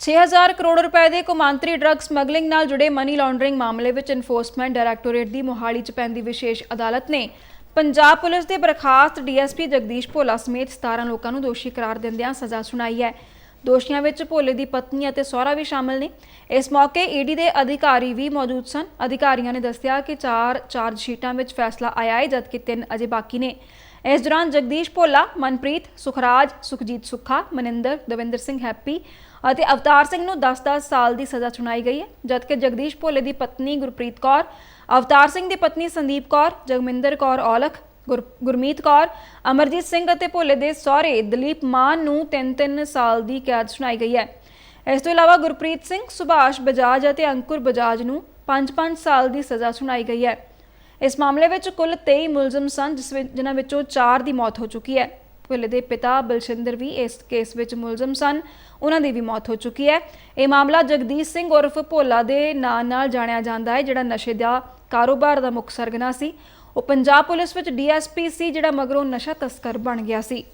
6000 ਕਰੋੜ ਰੁਪਏ ਦੇ ਕੌਮਾਂਤਰੀ ਡਰੱਗ ਸਮਗਲਿੰਗ ਨਾਲ ਜੁੜੇ ਮਨੀ ਲਾਂਡਰਿੰਗ ਮਾਮਲੇ ਵਿੱਚ ਇਨਫੋਰਸਮੈਂਟ ਡਾਇਰੈਕਟੋਰੇਟ ਦੀ ਮੋਹਾਲੀ 'ਚ ਪੈਂਦੀ ਵਿਸ਼ੇਸ਼ ਅਦਾਲਤ ਨੇ ਪੰਜਾਬ ਪੁਲਿਸ ਦੇ ਬਰਖਾਸਤ ਡੀਐਸਪੀ ਜਗਦੀਸ਼ ਭੋਲਾ ਸਮੇਤ 17 ਲੋਕਾਂ ਨੂੰ ਦੋਸ਼ੀ ਕਰਾਰ ਦਿੰਦਿਆਂ ਸਜ਼ਾ ਸੁਣਾਈ ਹੈ। ਦੋਸ਼ੀਆਂ ਵਿੱਚ ਭੋਲੇ ਦੀ ਪਤਨੀ ਅਤੇ ਸਹੁਰਾ ਵੀ ਸ਼ਾਮਲ ਨੇ। ਇਸ ਮੌਕੇ ਈਡੀ ਦੇ ਅਧਿਕਾਰੀ ਵੀ ਮੌਜੂਦ ਸਨ। ਅਧਿਕਾਰੀਆਂ ਨੇ ਦੱਸਿਆ ਕਿ ਚਾਰ ਚਾਰਜ ਸ਼ੀਟਾਂ ਵਿੱਚ ਫੈਸਲਾ ਆਇਆ ਹੈ, ਜਦਕਿ ਤਿੰਨ ਅਜੇ ਬਾਕੀ ਨੇ। ਇਸ ਦੌਰਾਨ ਜਗਦੀਸ਼ ਭੋਲਾ, ਮਨਪ੍ਰੀਤ, ਸੁਖਰਾਜ, ਸੁਖਜੀਤ ਸੁੱਖਾ, ਮਨਿੰਦਰ, ਦਵਿੰਦਰ ਸਿੰਘ ਹੈਪੀ ਅਤੇ ਅਵਤਾਰ ਸਿੰਘ ਨੂੰ 10-10 ਸਾਲ ਦੀ ਸਜ਼ਾ ਸੁਣਾਈ ਗਈ ਹੈ, ਜਦਕਿ ਜਗਦੀਸ਼ ਭੋਲੇ ਦੀ ਪਤਨੀ ਗੁਰਪ੍ਰੀਤ ਕੌਰ, ਅਵਤਾਰ ਸਿੰਘ ਦੀ ਪਤਨੀ ਸੰਦੀਪ ਕੌਰ, ਜਗਮਿੰਦਰ ਕੌਰ ਔਲਖ, ਗੁਰ- ਗੁਰਮੀਤ ਕੌਰ, ਅਮਰਜੀਤ ਸਿੰਘ ਅਤੇ ਭੋਲੇ ਦੇ ਸਹੁਰੇ ਦਲੀਪ ਮਾਨ ਨੂੰ 3-3 ਸਾਲ ਦੀ ਕੈਦ ਸੁਣਾਈ ਗਈ ਹੈ। ਇਸ ਤੋਂ ਇਲਾਵਾ ਗੁਰਪ੍ਰੀਤ ਸਿੰਘ, ਸੁਭਾਸ਼ ਬਜਾਜ ਅਤੇ ਅੰਕੁਰ ਬਜਾਜ ਨੂੰ 5-5 ਸਾਲ ਦੀ ਸਜ਼ਾ ਸੁਣਾਈ ਗਈ ਹੈ। ਇਸ ਮਾਮਲੇ ਵਿੱਚ ਕੁੱਲ 23 ਮੁਲਜ਼ਮ ਸਨ, ਜਿਸ ਵਿੱਚ ਜਿਨ੍ਹਾਂ ਵਿੱਚੋਂ 4 ਦੀ ਮੌਤ ਹੋ ਚੁੱਕੀ ਹੈ। ਭੋਲੇ ਦੇ ਪਿਤਾ ਬਲਸ਼ਿੰਦਰ ਵੀ ਇਸ ਕੇਸ ਵਿੱਚ ਮੁਲਜ਼ਮ ਸਨ, ਉਹਨਾਂ ਦੀ ਵੀ ਮੌਤ ਹੋ ਚੁੱਕੀ ਹੈ। ਇਹ ਮਾਮਲਾ ਜਗਦੀਸ਼ ਸਿੰਘ ਉਰਫ ਭੋਲਾ ਦੇ ਨਾਂ ਨਾਲ ਜਾਣਿਆ ਜਾਂਦਾ ਹੈ, ਜਿਹੜਾ ਨਸ਼ੇ ਦਾ ਕਾਰੋਬਾਰ ਦਾ ਮੁੱਖ ਸਰਗਨਾ ਸੀ। ਉਹ ਪੰਜਾਬ ਪੁਲਿਸ ਵਿੱਚ ਡੀਐਸਪੀ ਸੀ, ਜਿਹੜਾ ਮਗਰੋਂ ਨਸ਼ਾ ਤਸਕਰ ਬਣ ਗਿਆ ਸੀ।